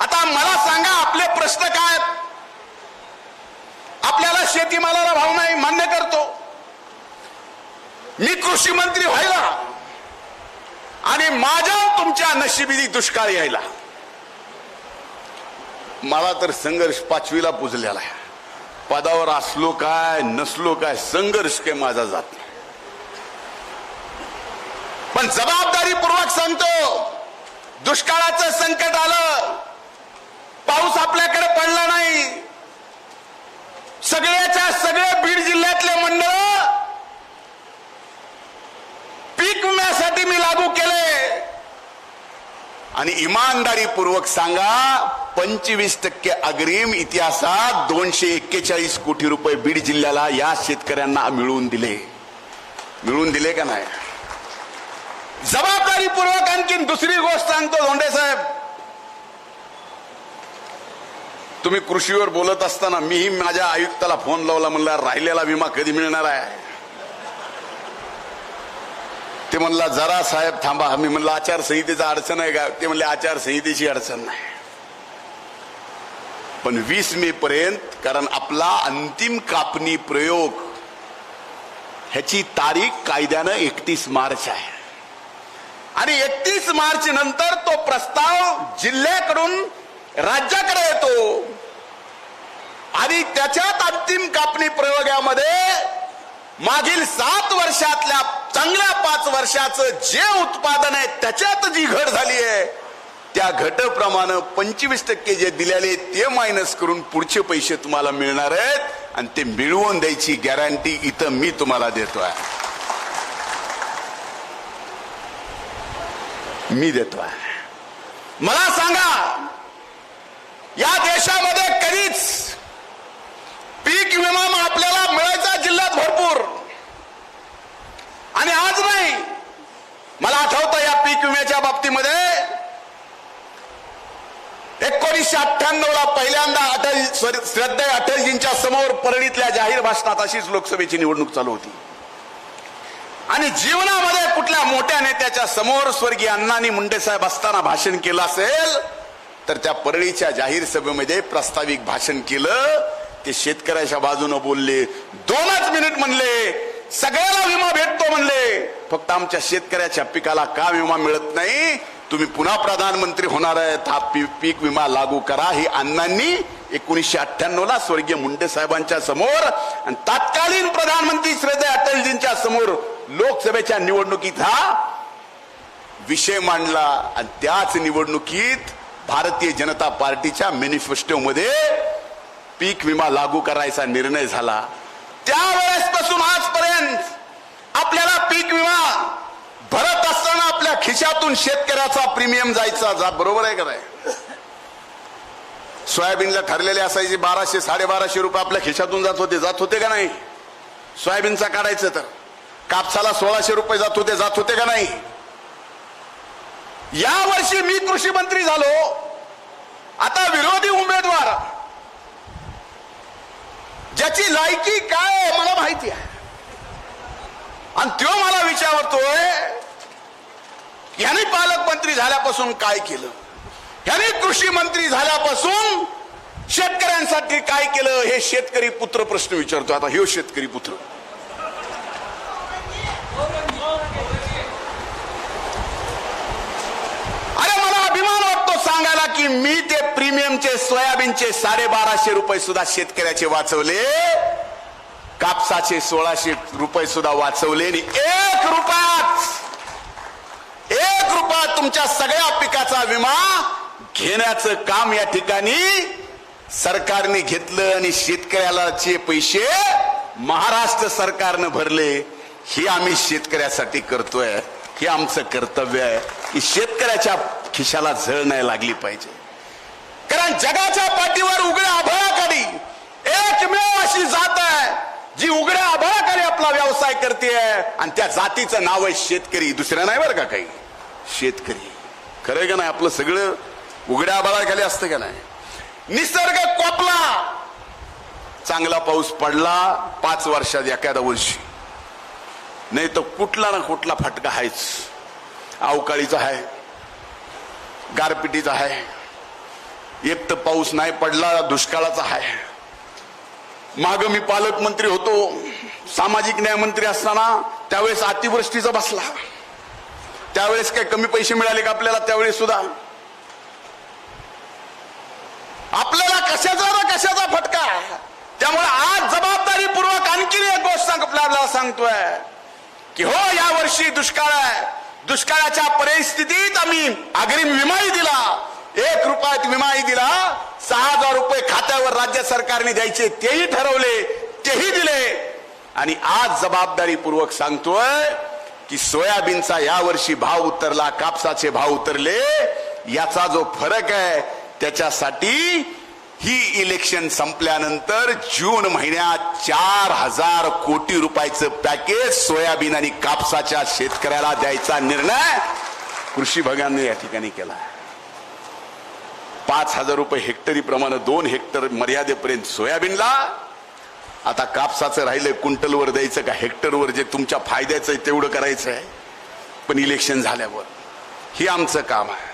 आता मला सांगा आपले प्रश्न काय आपल्याला शेतीमालाला भाव नाही मान्य करतो. मी कृषी मंत्री व्हायला आणि माझ्या तुमच्या नशिबी दुष्काळ यायला. मला तर संघर्ष पाचवीला पुजलेला आहे. पदावर असलो काय नसलो काय संघर्ष काय माझा जात नाही. पण जबाबदारीपूर्वक सांगतो दुष्काळाचं संकट आलं पाऊस आपल्याकडे पडला नाही. सगळ्याच्या सगळे बीड जिल्ह्यातले मंडळ पीक विम्यासाठी मी लागू केले. आणि इमानदारीपूर्वक सांगा पंचवीस टक्के अग्रिम इतिहासात दोनशे एक्केचाळीस कोटी रुपये बीड जिल्ह्याला या शेतकऱ्यांना मिळवून दिले. मिळवून दिले का नाही? जबाबदारीपूर्वक आणखीन दुसरी गोष्ट सांगतो धोंडे साहेब. तुम्ही कृषीवर बोलत असताना मीही माझ्या आयुक्ताला फोन लावला म्हणला राहिलेला विमा कधी मिळणार आहे? ते म्हणला जरा साहेब थांबा. मी म्हणलं आचारसंहितेचा अडचण आहे का? ते म्हणले आचारसंहितेची अडचण नाही. पण वीस मे पर्यंत कारण आपला अंतिम कापणी प्रयोग ह्याची तारीख कायद्यानं एकतीस मार्च आहे. आणि एकतीस मार्च नंतर तो प्रस्ताव जिल्ह्याकडून राज्याकडे येतो. आणि त्याच्यात अंतिम कापणी प्रयोगामध्ये मागील सात वर्षातल्या चांगल्या पाच वर्षाचं जे उत्पादन आहे त्याच्यात जी घट झाली आहे त्या घटप्रमाणे पंचवीस टक्के जे दिलेले ते मायनस करून पुढचे पैसे तुम्हाला मिळणार आहेत आणि ते मिळवून द्यायची गॅरंटी इथं मी तुम्हाला देतोय. मी देतोय. मला सांगा या देशामध्ये कधीच पीक विमा आपल्याला मिळायचा जिल्ह्यात भरपूर. आणि आज नाही मला आठवतं या पीक विम्याच्या बाबतीमध्ये एकोणीसशे अठ्ठ्याण्णव ला पहिल्यांदा अटल श्रद्धे अटलजींच्या समोर परळीतल्या जाहीर भाषणात अशीच लोकसभेची निवडणूक चालू होती. आणि जीवनामध्ये कुठल्या मोठ्या नेत्याच्या समोर स्वर्गीय अण्णानी मुंडे साहेब असताना भाषण केलं असेल तर त्या परळीच्या जाहीर सभेमध्ये प्रास्ताविक भाषण केलं ते शेतकऱ्याच्या बाजूने बोलले दोनच मिनिट म्हणले सगळ्याला विमा भेटतो म्हणले. फक्त आमच्या शेतकऱ्याच्या पिकाला का विमा मिळत नाही? तुम्ही पुन्हा प्रधानमंत्री होणार आहेत हा पी- पीक विमा लागू करा ही अण्णांनी एकोणीसशे अठ्ठ्याण्णव ला स्वर्गीय मुंडे साहेबांच्या समोर आणि तत्कालीन प्रधानमंत्री श्रद्धेय अटलजींच्या समोर लोकसभेच्या निवडणुकीत हा विषय मांडला. आणि त्याच निवडणुकीत भारतीय जनता पार्टीच्या मॅनिफेस्टोमध्ये पीक विमा लागू करायचा निर्णय झाला त्यावेळेसपासून आजपर्यंत आपल्याला पीक विमा भरत असताना आपल्या खिशातून शेतकऱ्याचा प्रीमियम जायचा जा बरोबर आहे का नाही? सोयाबीनला ठरलेले असायचे बाराशे साडेबाराशे रुपये आपल्या खिशातून जात होते जात होते का नाही? सोयाबीनचा काढायचं तर. कापसाला सोळाशे रुपये जात होते जात होते का नाही? या वर्षी मी कृषी मंत्री झालो. त्याची लायकी काय मला माहिती आहे. आणि तो मला विचारतोय याने पालकमंत्री झाल्यापासून काय केलं? याने कृषी मंत्री झाल्यापासून शेतकऱ्यांसाठी काय केलं? हे शेतकरी पुत्र प्रश्न विचारतो. आता हे शेतकरी पुत्र. की मी ते प्रीमियमचे सोयाबीनचे साडेबाराशे रुपये सुद्धा शेतकऱ्याचे वाचवले. कापसाचे सोळाशे रुपये सुद्धा वाचवले आणि एक रुपयात एक रुपयात तुमच्या सगळ्या पिकाचा विमा घेण्याचं काम या ठिकाणी सरकारने घेतलं आणि शेतकऱ्यालाचे पैसे महाराष्ट्र सरकारनं भरले हे आम्ही शेतकऱ्यासाठी करतोय. हे आमचं कर्तव्य आहे. की शेतकऱ्याच्या खिशाला झळ नाही लागली पाहिजे. कारण जगाच्या पाठीवर उघड्या आभाळाखाली एकमेव अशी जात आहे जी उघड्या आभाळाखाली आपला व्यवसाय करते आणि त्या जातीचं नाव आहे शेतकरी. दुसऱ्या नाही बरं का काही? शेतकरी. खरं का नाही? आपलं सगळं उघड्या आभाळाखाली असतं का नाही? निसर्ग कोपला. चांगला पाऊस पडला पाच वर्षात एखाद्या वर्षी. नाही तर कुठला ना कुठला फटका आहेच. अवकाळीचा आहे. गारपिटीचा आहे. एक तर पाऊस नाही पडला दुष्काळाचा आहे. माग मी पालकमंत्री होतो सामाजिक न्याय मंत्री असताना त्यावेळेस अतिवृष्टीचा बसला. त्यावेळेस काय कमी पैसे मिळाले का आपल्याला? त्यावेळेस सुद्धा. आपल्याला कशाचा ना कशाचा फटका? त्यामुळे आज जबाबदारीपूर्वक आणखी एक गोष्ट सांग- आपल्याला सांगतोय की हो या वर्षी दुष्काळ आहे. दुष्काळाच्या परिस्थितीत आम्ही अग्रिम विमाही दिला. एक रुपयात विमाही दिला. सहा हजार रुपये खात्यावर राज्य सरकारने द्यायचे तेही ठरवले तेही दिले. आणि आज जबाबदारीपूर्वक सांगतोय की सोयाबीनचा यावर्षी भाव उतरला कापसाचे भाव उतरले. याचा जो फरक आहे त्याच्यासाठी ही इलेक्शन संपल्यानंतर जून महिन्यात चार हजार कोटी रुपयाचं पॅकेज सोयाबीन आणि कापसाच्या शेतकऱ्याला द्यायचा निर्णय कृषी भगाने या ठिकाणी केला. पाच हजार रुपये हेक्टरी प्रमाणे दोन हेक्टर मर्यादेपर्यंत सोयाबीनला. आता कापसाचं राहिलंय क्विंटलवर द्यायचं का हेक्टरवर? जे तुमच्या फायद्याचं आहे तेवढं करायचं आहे पण इलेक्शन झाल्यावर. हे आमचं काम आहे.